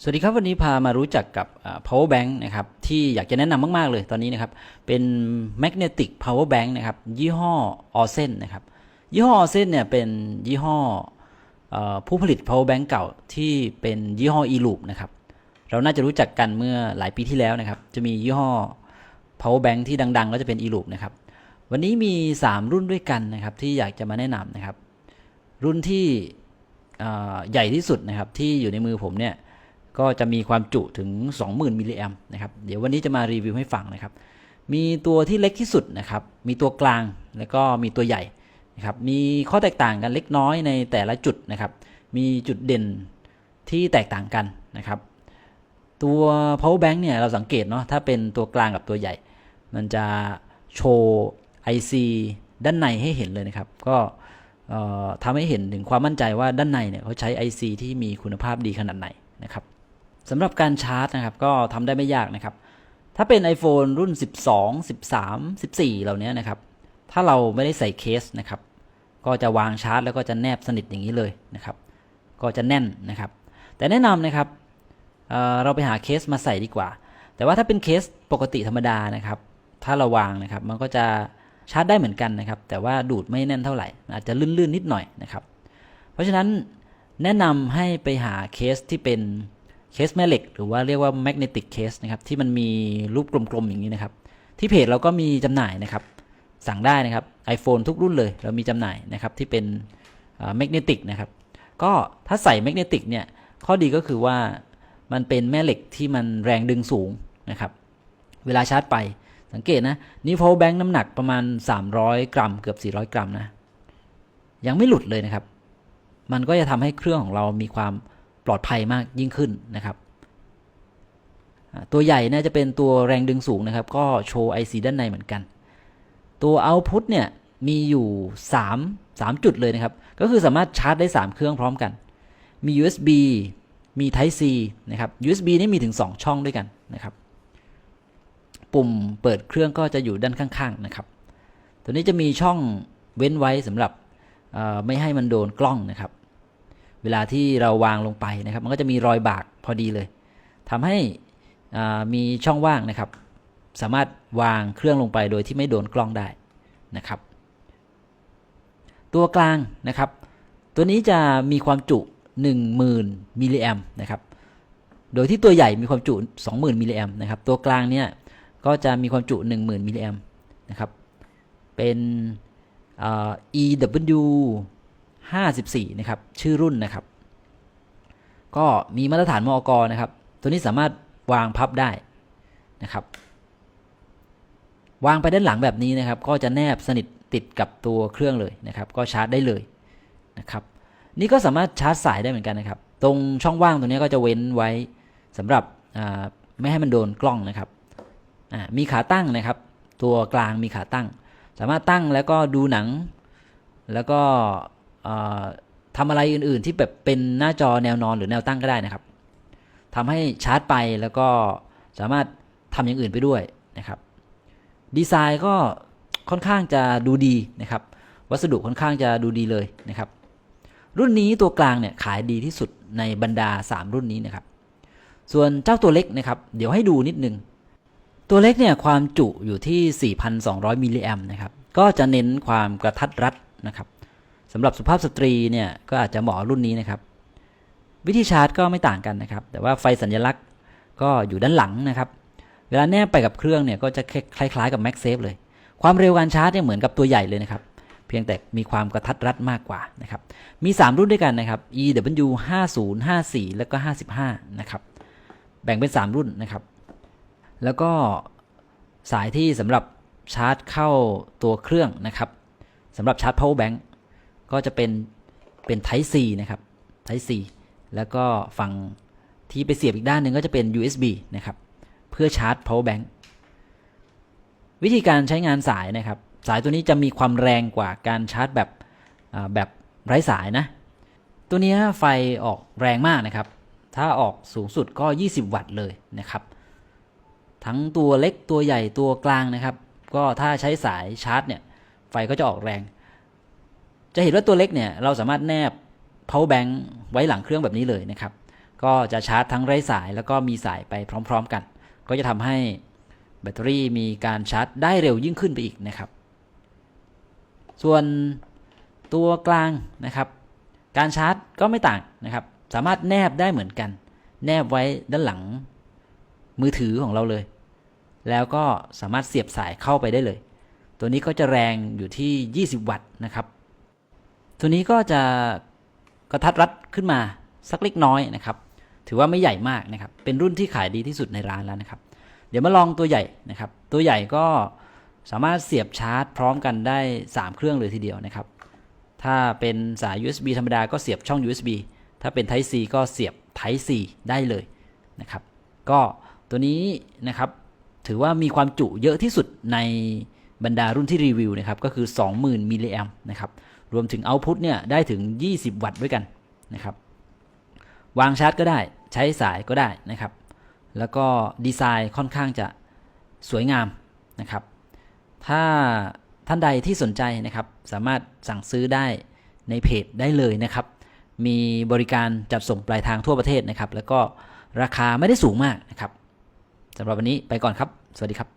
สวัสดีครับวันนี้พามารู้จักกับ power bank นะครับที่อยากจะแนะนำมากๆเลยตอนนี้นะครับเป็น magnetic power bank นะครับยี่ห้อ o r s e n นะครับยี่ห้อ o r s e n เนี่ยเป็นยี่ห้อผู้ผลิต power bank เก่าที่เป็นยี่ห้อ e-loop นะครับเราน่าจะรู้จักกันเมื่อหลายปีที่แล้วนะครับจะมียี่ห้อ power bank ที่ดัง ๆ ก็จะเป็น e-loop นะครับวันนี้มี 3 รุ่นด้วยกันนะครับที่อยากจะมาแนะนำนะครับรุ่นที่ใหญ่ที่สุดนะครับที่อยู่ในมือผมเนี่ย ก็จะมีความจุถึง 20,000มิลลิแอมนะครับ เดี๋ยววันนี้จะมารีวิวให้ฟังนะครับ มีตัวที่เล็กที่สุดนะครับ มีตัวกลางแล้วก็มีตัวใหญ่นะครับ มีข้อแตกต่างกันเล็กน้อยในแต่ละจุดนะครับ มีจุดเด่นที่แตกต่างกันนะครับ ตัว power bank เนี่ยเราสังเกตเนาะ ถ้าเป็นตัวกลางกับตัวใหญ่ มันจะโชว์ IC ด้านในให้เห็นเลยนะครับ ก็ทำให้เห็นถึงความมั่นใจว่าด้านในเนี่ยเขาใช้ IC ที่มีคุณภาพดีขนาดไหนนะครับ สำหรับการชาร์จนะครับ ก็ทำได้ไม่ยากนะครับ ถ้าเป็น iPhone รุ่น 12 13 14 เหล่านี้นะครับ ถ้าเราไม่ได้ใส่เคสนะครับ ก็จะวางชาร์จแล้วก็จะแนบสนิทอย่างนี้เลยนะครับ ก็จะแน่นนะครับ แต่แนะนำนะครับเเราไปหาเคสมาใส่ดีกว่า แต่ว่าถ้าเป็นเคสปกติธรรมดานะครับ ถ้าเราวางนะครับ มันก็จะชาร์จได้เหมือนกันนะครับ แต่ว่าดูดไม่แน่นเท่าไหร่ อาจจะลื่นๆนิดหน่อยนะครับ เพราะฉะนั้นแนะนำให้ไปหาเคสที่เป็น เคสแม่เหล็ก หรือว่าเรียกว่า magnetic case นะครับที่มันมีรูปกลมๆอย่างนี้นะครับ ที่เพจเราก็มีจำหน่ายนะครับ สั่งได้นะครับ iPhone ทุกรุ่นเลยเรามีจำหน่ายนะครับที่เป็นแมกเนติกนะครับ ก็ถ้าใส่แมกเนติกเนี่ยข้อดีก็คือว่ามันเป็นแม่เหล็กที่มันแรงดึงสูงนะครับ เวลาชาร์จไปสังเกตนะนี่ power bank น้ำหนักประมาณ 300 กรัม เกือบ 400 กรัมนะ ยังไม่หลุดเลยนะครับ มันก็จะทำให้เครื่องของเรามีความ ปลอดภัยมากยิ่งขึ้นนะครับตัวใหญ่เนี่ยจะเป็นตัวแรงดึงสูงนะครับ ก็โชว์ IC ด้านในเหมือนกัน ตัว output เนี่ยมีอยู่ 3 3 จุดเลยนะครับ ก็คือสามารถชาร์จได้ 3 เครื่องพร้อมกัน มี USB มี Type C นะครับ USB นี่มีถึง 2 ช่องด้วยกันนะครับ ปุ่มเปิดเครื่องก็จะอยู่ด้านข้างๆนะครับ ตัวนี้จะมีช่องเว้นไว้สำหรับไม่ให้มันโดนกล้องนะครับ เวลาที่เราวางลงไปนะครับ มันก็จะมีรอยบากพอดีเลยทำให้มีช่องว่างนะครับ สามารถวางเครื่องลงไปโดยที่ไม่โดนกล้องได้นะครับ ตัวกลางนะครับ ตัวนี้จะมีความจุ 10,000 มิลลิแอมนะครับ โดยที่ตัวใหญ่มีความจุ 20,000 มิลลิแอมนะครับ ตัวกลางเนี่ยก็จะมีความจุ 10,000 มิลลิแอมนะครับ เป็น EW 54นะครับชื่อรุ่นนะครับ ก็มีมาตรฐานมอกนะครับ ตัวนี้สามารถวางพับได้นะครับ วางไปด้านหลังแบบนี้นะครับ ก็จะแนบสนิทติดกับตัวเครื่องเลยนะครับ ก็ชาร์จได้เลยนะครับ นี่ก็สามารถชาร์จสายได้เหมือนกันนะครับ ตรงช่องว่างตรงนี้ก็จะเว้นไว้สำหรับไม่ให้มันโดนกล้องนะครับมีขาตั้งนะครับ ตัวกลางมีขาตั้ง สามารถตั้งแล้วก็ดูหนัง แล้วก็ ทำอะไรอื่น ๆ ที่แบบเป็นหน้าจอแนวนอนหรือแนวตั้งก็ได้นะครับทำให้ชาร์จไปแล้วก็สามารถทำอย่างอื่นไปด้วยนะครับ ดีไซน์ก็ค่อนข้างจะดูดีนะครับ วัสดุค่อนข้างจะดูดีเลยนะครับ รุ่นนี้ตัวกลางเนี่ยขายดีที่สุดในบรรดา 3 รุ่นนี้นะครับ ส่วนเจ้าตัวเล็กนะครับ เดี๋ยวให้ดูนิดนึง ตัวเล็กเนี่ยความจุอยู่ที่ 4,200 มิลลิแอมนะครับ ก็จะเน้นความกระทัดรัดนะครับ สำหรับสุภาพสตรีเนี่ยก็อาจจะเหมาะรุ่นนี้นะครับ วิธีชาร์จก็ไม่ต่างกันนะครับ แต่ว่าไฟสัญลักษณ์ก็อยู่ด้านหลังนะครับ เวลาแนบไปกับเครื่องเนี่ยก็จะคล้ายๆกับ MagSafe เลย ความเร็วการชาร์จเนี่ยเหมือนกับตัวใหญ่เลยนะครับ เพียงแต่มีความกระทัดรัดมากกว่านะครับ มี 3 รุ่นด้วยกันนะครับ EW 50 54 แล้วก็ 55 นะครับ แบ่งเป็น 3 รุ่นนะครับ แล้วก็สายที่สำหรับชาร์จเข้าตัวเครื่องนะครับสำหรับชาร์จ power bank ก็จะเป็นเป็น Type C นะครับ Type C แล้วก็ฝั่งที่ไปเสียบอีกด้านหนึ่งก็จะเป็น USB นะครับ เพื่อชาร์จ power bank วิธีการใช้งานสายนะครับ สายตัวนี้จะมีความแรงกว่าการชาร์จแบบแบบไร้สายนะ ตัวนี้ไฟออกแรงมากนะครับ ถ้าออกสูงสุดก็ 20 วัตต์เลยนะครับ ทั้งตัวเล็กตัวใหญ่ตัวกลางนะครับ ก็ถ้าใช้สายชาร์จเนี่ย ไฟก็จะออกแรง จะเห็นว่าตัวเล็กเนี่ยเราสามารถแนบ power bank ไว้หลังเครื่องแบบนี้เลยนะครับ ก็จะชาร์จทั้งไร้สายแล้วก็มีสายไปพร้อม ๆ กัน ก็จะทำให้แบตเตอรี่มีการชาร์จได้เร็วยิ่งขึ้นไปอีกนะครับ ส่วนตัวกลางนะครับ การชาร์จก็ไม่ต่างนะครับ สามารถแนบได้เหมือนกัน แนบไว้ด้านหลังมือถือของเราเลย แล้วก็สามารถเสียบสายเข้าไปได้เลย ตัวนี้ก็จะแรงอยู่ที่ 20 วัตต์นะครับ ตัวนี้ก็จะกระทัดรัดขึ้นมาสักเล็กน้อยนะครับ ถือว่าไม่ใหญ่มากนะครับ เป็นรุ่นที่ขายดีที่สุดในร้านแล้วนะครับ เดี๋ยวมาลองตัวใหญ่นะครับ ตัวใหญ่ก็สามารถเสียบชาร์จพร้อมกันได้ 3 เครื่องเลยทีเดียวนะครับ ถ้าเป็นสาย USB ธรรมดาก็เสียบช่อง USB ถ้าเป็น Type C ก็เสียบ Type C ได้เลยนะครับ ก็ตัวนี้นะครับถือว่ามีความจุเยอะที่สุดในบรรดารุ่นที่รีวิวนะครับ ก็คือ 20,000มิลลิแอมนะครับ รวมถึงเอาพุตเนี่ยได้ถึง 20 วัตต์ด้วยกันนะครับ วางชาร์จก็ได้ใช้สายก็ได้นะครับ แล้วก็ดีไซน์ค่อนข้างจะสวยงามนะครับ ถ้าท่านใดที่สนใจนะครับ สามารถสั่งซื้อได้ในเพจได้เลยนะครับ มีบริการจัดส่งปลายทางทั่วประเทศนะครับ แล้วก็ราคาไม่ได้สูงมากนะครับสำหรับวันนี้ไปก่อนครับ สวัสดีครับ